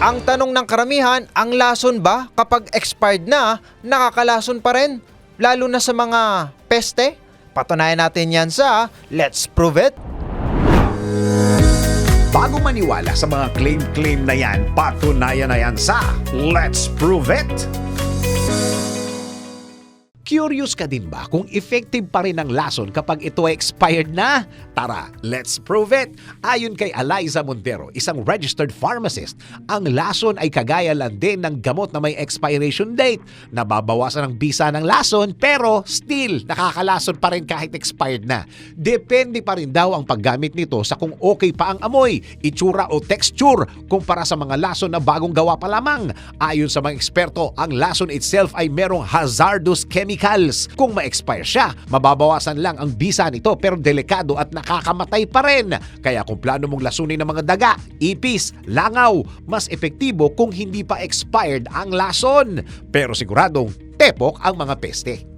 Ang tanong ng karamihan, ang lason ba kapag expired na, nakakalason pa rin? Lalo na sa mga peste? Patunayan natin yan sa Let's Prove It! Bago maniwala sa mga claim-claim na yan, patunayan na yan sa Let's Prove It! Curious ka din ba kung effective pa rin ang lason kapag ito ay expired na? Tara, let's prove it! Ayon kay Eliza Montero, isang registered pharmacist, ang lason ay kagaya lang din ng gamot na may expiration date. Nababawasan ang bisa ng lason pero still nakakalason pa rin kahit expired na. Depende pa rin daw ang paggamit nito sa kung okay pa ang amoy, itsura o texture kumpara sa mga lason na bagong gawa pa lamang. Ayon sa mga eksperto, ang lason itself ay merong hazardous chemicals. Kung ma-expire siya, mababawasan lang ang bisa nito pero delikado at nakakamatay pa rin. Kaya kung plano mong lasunin ng mga daga, ipis, langaw, mas epektibo kung hindi pa expired ang lason. Pero siguradong tepok ang mga peste.